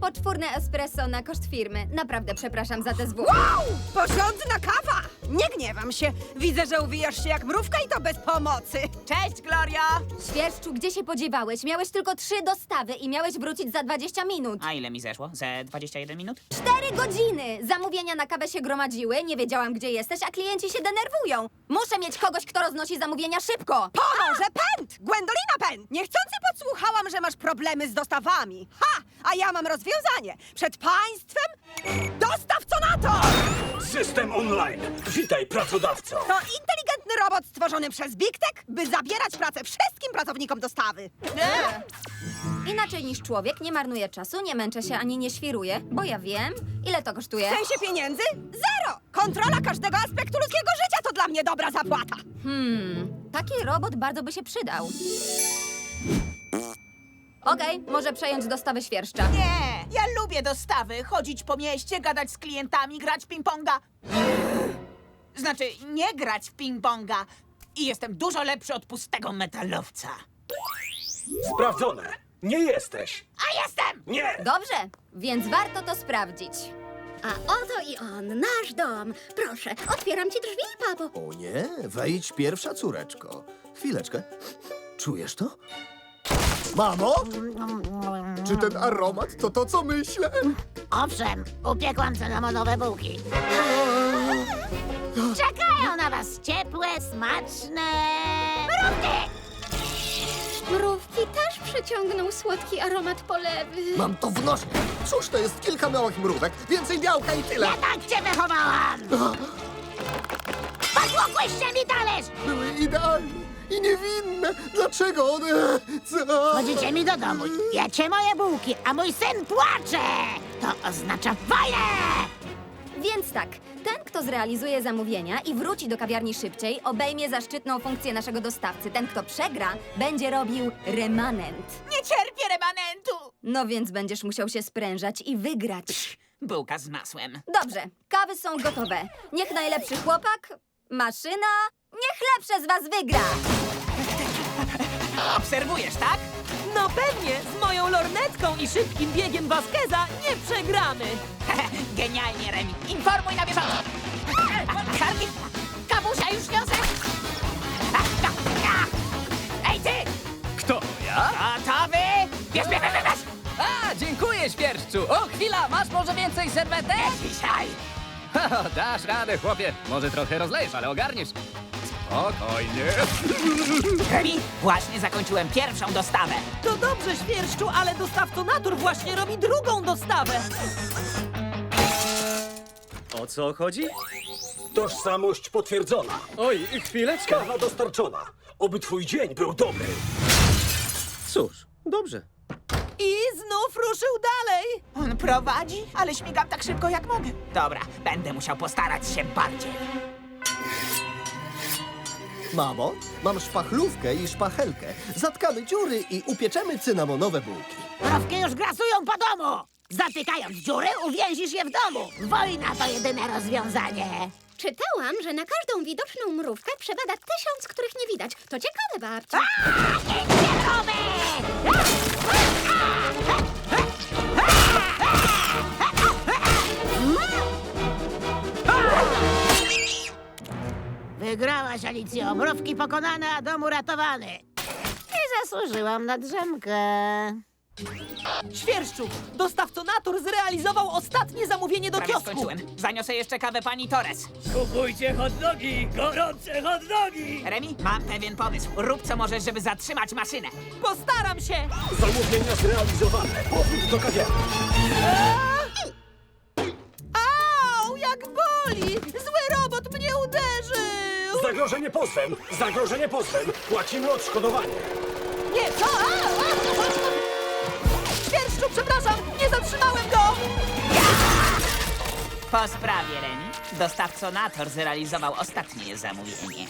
Poczwórne espresso na koszt firmy. Naprawdę przepraszam za te zwłoki. Wow! Porządna kawa! Nie gniewam się. Widzę, że uwijasz się jak mrówka i to bez pomocy. Cześć, Gloria! Świerszczu, gdzie się podziewałeś? Miałeś tylko trzy dostawy i miałeś wrócić za 20 minut. A ile mi zeszło? Ze 21 minut? Cztery godziny! Zamówienia na kawę się gromadziły, nie wiedziałam, gdzie jesteś, a klienci się denerwują. Muszę mieć kogoś, kto roznosi zamówienia szybko. Pomoże pęd! Gwendolina pęd! Niechcący podsłuchałam, że masz problemy z dostawami. Ha! A ja mam rozwiązanie. Przed państwem dostaw co na to! System online. Witaj, pracodawco. To inteligentny robot stworzony przez Big Tech, by zabierać pracę wszystkim pracownikom dostawy. Inaczej niż człowiek, nie marnuję czasu, nie męczę się ani nie świruję, bo ja wiem, ile to kosztuje. W sensie pieniędzy? Zero! Kontrola każdego aspektu ludzkiego życia to dla mnie dobra zapłata. Hmm, taki robot bardzo by się przydał. Okej, może przejąć dostawę świerszcza. Nie! Ja lubię dostawy, chodzić po mieście, gadać z klientami, grać w ping-ponga. Znaczy, nie grać w ping-ponga. I jestem dużo lepszy od pustego metalowca. Sprawdzone. Nie jesteś. A jestem! Nie! Dobrze, więc warto to sprawdzić. A oto i on, nasz dom. Proszę, otwieram ci drzwi, papo. O nie, wejdź pierwsza córeczko. Chwileczkę. Czujesz to? Mamo? Czy ten aromat to to, co myślę? Owszem, upiekłam cynamonowe bułki. Czekają na was ciepłe, smaczne... Mrówki! Mrówki też przyciągną słodki aromat polewy. Mam to w nosie. Cóż, to jest kilka małych mrówek. Więcej białka i tyle. Ja tak cię wychowałam! Podłogłyście mi talerz! Były idealne i niewinne. Dlaczego one... Co? Chodzicie mi do domu, jecie moje bułki, a mój syn płacze! To oznacza wojnę! Więc tak, ten, kto zrealizuje zamówienia i wróci do kawiarni szybciej, obejmie zaszczytną funkcję naszego dostawcy. Ten, kto przegra, będzie robił remanent. Nie cierpię remanentu! No więc będziesz musiał się sprężać i wygrać. Bułka z masłem. Dobrze, kawy są gotowe. Niech najlepszy chłopak, maszyna, niech lepsze z was wygra! Obserwujesz, tak? No pewnie, z moją lornetką i szybkim biegiem Vasqueza nie przegramy. Genialnie, Remi. Informuj na bieżąco. Sarki, kawusia już niosę. Ej, ty! Kto? Ja? Gotowy? Bierz, bierz, bierz, bierz! A, dziękuję, świerszczu. O, chwila, masz może więcej serwetek? Dzisiaj! Haha, Dasz radę, chłopie. Może trochę rozlejesz, ale ogarniesz. Spokojnie. Remi, właśnie zakończyłem pierwszą dostawę. To dobrze, świerszczu, ale dostawco natur właśnie robi drugą dostawę. O co chodzi? Tożsamość potwierdzona. Oj, chwileczkę. Kawa dostarczona. Oby twój dzień był dobry. Cóż, dobrze. I znów ruszył dalej. On prowadzi, ale śmigam tak szybko jak mogę. Dobra, będę musiał postarać się bardziej. Mamo, mam szpachlówkę i szpachelkę. Zatkamy dziury i upieczemy cynamonowe bułki. Mrówki już grasują po domu! Zatykając dziury, uwięzisz je w domu. Wojna to jedyne rozwiązanie. Czytałam, że na każdą widoczną mrówkę przebada tysiąc, których nie widać. To ciekawe, babci. Wygrałaś, Alicjo. Mrówki pokonane, a dom uratowany. Nie zasłużyłam na drzemkę. Świerszczu, dostawco natur zrealizował ostatnie zamówienie do Prawie kiosku. skończyłem. Zaniosę jeszcze kawę pani Torres. Kupujcie hot dogi, gorące hot dogi! Remi, mam pewien pomysł. Rób co możesz, żeby zatrzymać maszynę. Postaram się. Zamówienia zrealizowane. Powrót do kawiarni. Zagrożenie pozwem. Zagrożenie pozwem. Płacimy odszkodowanie. Nie, co? A, a, a. Świerszczu, przepraszam, nie zatrzymałem go! Po sprawie, Remi, dostawco Nator zrealizował ostatnie zamówienie.